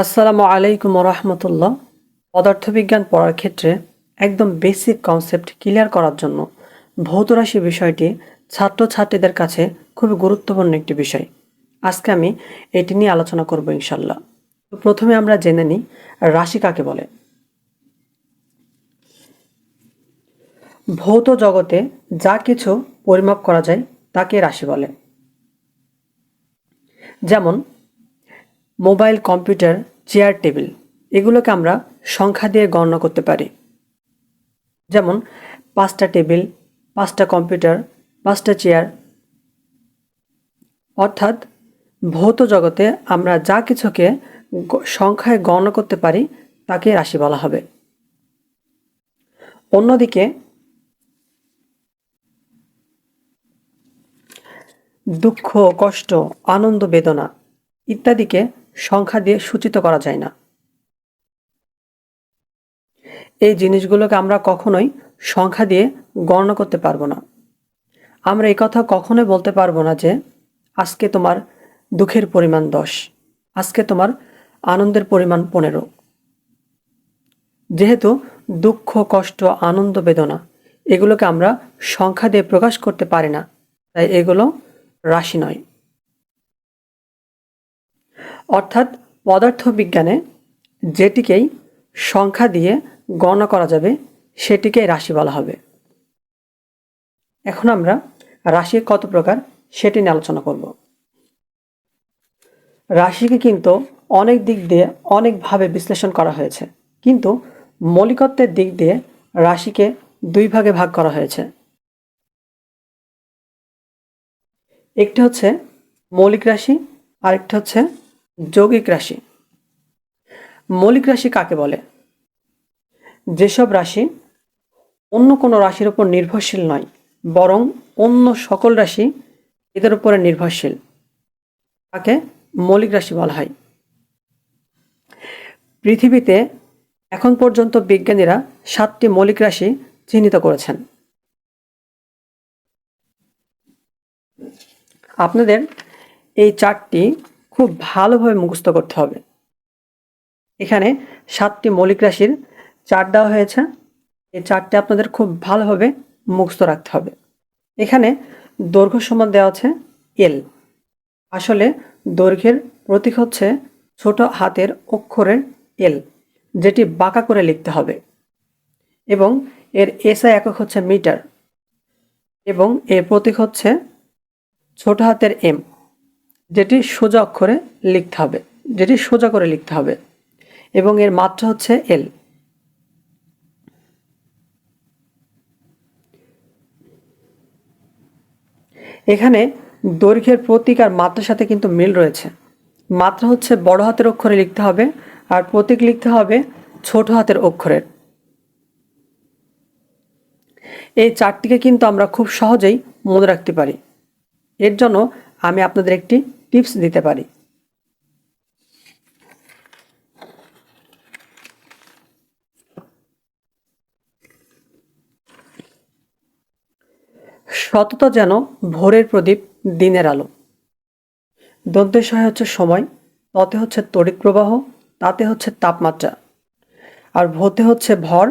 আসসালামু আলাইকুম রহমতুল্লাহ পদার্থবিজ্ঞান পড়ার ক্ষেত্রে একদম বেসিক কনসেপ্ট ক্লিয়ার করার জন্য ভৌত রাশি বিষয়টি ছাত্রছাত্রীদের কাছে খুবই গুরুত্বপূর্ণ একটি বিষয়। আজকে আমি এটি নিয়ে আলোচনা করব ইনশাল্লাহ প্রথমে আমরা জেনে নিই রাশি কাকে বলে। ভৌত জগতে যা কিছু পরিমাপ করা যায় তাকে রাশি বলে। যেমন মোবাইল, কম্পিউটার, চেয়ার, টেবিল, এগুলোকে আমরা সংখ্যা দিয়ে গণনা করতে পারি। যেমন, পাঁচটা টেবিল, পাঁচটা কম্পিউটার, পাঁচটা চেয়ার। অর্থাৎ, ভৌত জগতে আমরা যা কিছুকে সংখ্যায় গণনা করতে পারি, তাকে রাশি বলা হবে। অন্যদিকে, দুঃখ, কষ্ট, আনন্দ, বেদনা ইত্যাদিকে সংখ্যা দিয়ে সূচিত করা যায় না। এই জিনিসগুলোকে আমরা কখনোই সংখ্যা দিয়ে গণনা করতে পারব না। আমরা এই কথা কখনোই বলতে পারব না যে, আজকে তোমার দুঃখের পরিমাণ দশ, আজকে তোমার আনন্দের পরিমাণ পনেরো। যেহেতু দুঃখ, কষ্ট, আনন্দ, বেদনা, এগুলোকে আমরা সংখ্যা দিয়ে প্রকাশ করতে পারি না, তাই এগুলো রাশি নয়। অর্থাৎ পদার্থবিজ্ঞানে যেটিকেই সংখ্যা দিয়ে গণনা করা যাবে, সেটিকেই রাশি বলা হবে। এখন আমরা রাশি কত প্রকার সেটি নিয়ে আলোচনা করব। রাশিকে কিন্তু অনেক দিক দিয়ে অনেকভাবে বিশ্লেষণ করা হয়েছে, কিন্তু মৌলিকত্বের দিক দিয়ে রাশিকে দুই ভাগে ভাগ করা হয়েছে। একটি হচ্ছে মৌলিক রাশি, আরেকটি হচ্ছে যৌগিক রাশি। মৌলিক রাশি কাকে বলে? যেসব রাশি অন্য কোনো রাশির উপর নির্ভরশীল নয়, বরং অন্য সকল রাশি এদের উপরে নির্ভরশীল। তাকে মৌলিক রাশি বলা হয়। পৃথিবীতে এখন পর্যন্ত বিজ্ঞানীরা সাতটি মৌলিক রাশি চিহ্নিত করেছেন। আপনাদের এই চারটি খুব ভালোভাবে মুখস্থ করতে হবে। এখানে সাতটি মৌলিক রাশির চার দেওয়া হয়েছে। এই চারটি আপনাদের খুব ভালোভাবে মুখস্থ রাখতে হবে। এখানে দৈর্ঘ্য সমান দেওয়া আছে এল আসলে দৈর্ঘ্যের প্রতীক হচ্ছে ছোট হাতের অক্ষরের এল যেটি বাঁকা করে লিখতে হবে। এবং এর এসআই একক হচ্ছে মিটার। এবং এর প্রতীক হচ্ছে ছোট হাতের এম যেটি সোজা অক্ষরে লিখতে হবে, যেটি সোজা করে লিখতে হবে। এবং এর মাত্রা হচ্ছে এল এখানে দৈর্ঘ্যের প্রতীক আর মাত্রার সাথে কিন্তু মিল রয়েছে। মাত্রা হচ্ছে বড় হাতের অক্ষরে লিখতে হবে, আর প্রতীক লিখতে হবে ছোট হাতের অক্ষরের এই চারটিকে কিন্তু আমরা খুব সহজেই মনে রাখতে পারি। এর জন্য আমি আপনাদের একটি টিপস দিতে পারি। সতত যেন ভোরের প্রদীপ, দিনের আলো। দন্তেশয় হচ্ছে সময়, ততে হচ্ছে তড়িৎ প্রবাহ, তাতে হচ্ছে তাপমাত্রা। আর ভোতে হচ্ছে ভর,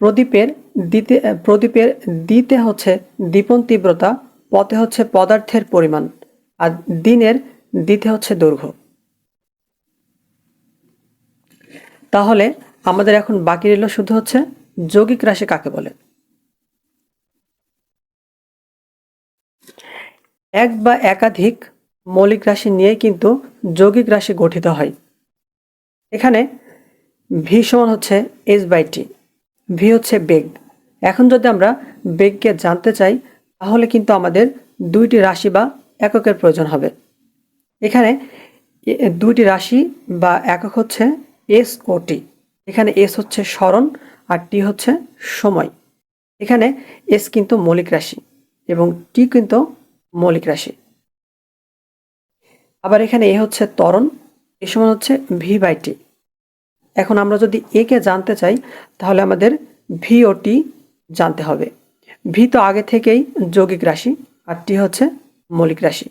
প্রদীপের দিতে প্রদীপের দিতে হচ্ছে দীপন তীব্রতা পথে হচ্ছে পদার্থের পরিমাণ আর দিনের দিতে হচ্ছে দৈর্ঘ্য। তাহলে আমাদের এখন বাকি রইল শুধু হচ্ছে যৌগিক রাশি কাকে বলে? এক বা একাধিক মৌলিক রাশি নিয়ে কিন্তু যৌগিক রাশি গঠিত হয়। এখানে ভি সমান হচ্ছে এস বাই টি ভি হচ্ছে বেগ। এখন যদি আমরা বেগকে জানতে চাই তাহলে কিন্তু আমাদের দুইটি রাশি বা এককের প্রয়োজন হবে। এখানে দুইটি রাশি বা একক হচ্ছে এস ও টি এখানে এস হচ্ছে স্মরণ আর টি হচ্ছে সময়। এখানে এস কিন্তু মৌলিক রাশি এবং টি কিন্তু মৌলিক রাশি। আবার এখানে এ হচ্ছে ত্বরণ এ সমান হচ্ছে ভি বাই টি এখন আমরা যদি এ কে জানতে চাই, তাহলে আমাদের ভি ও টি জানতে হবে। ভি তো আগে থেকেই যৌগিক রাশি আর টি হচ্ছে মৌলিক রাশি।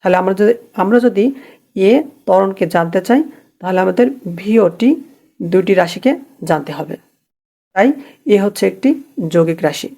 তাহলে আমরা যদি আমরা যদি এ তরণকে জানতে চাই, তাহলে আমাদের ভি ও টি দুটি রাশিকে জানতে হবে। তাই এ হচ্ছে একটি যৌগিক রাশি।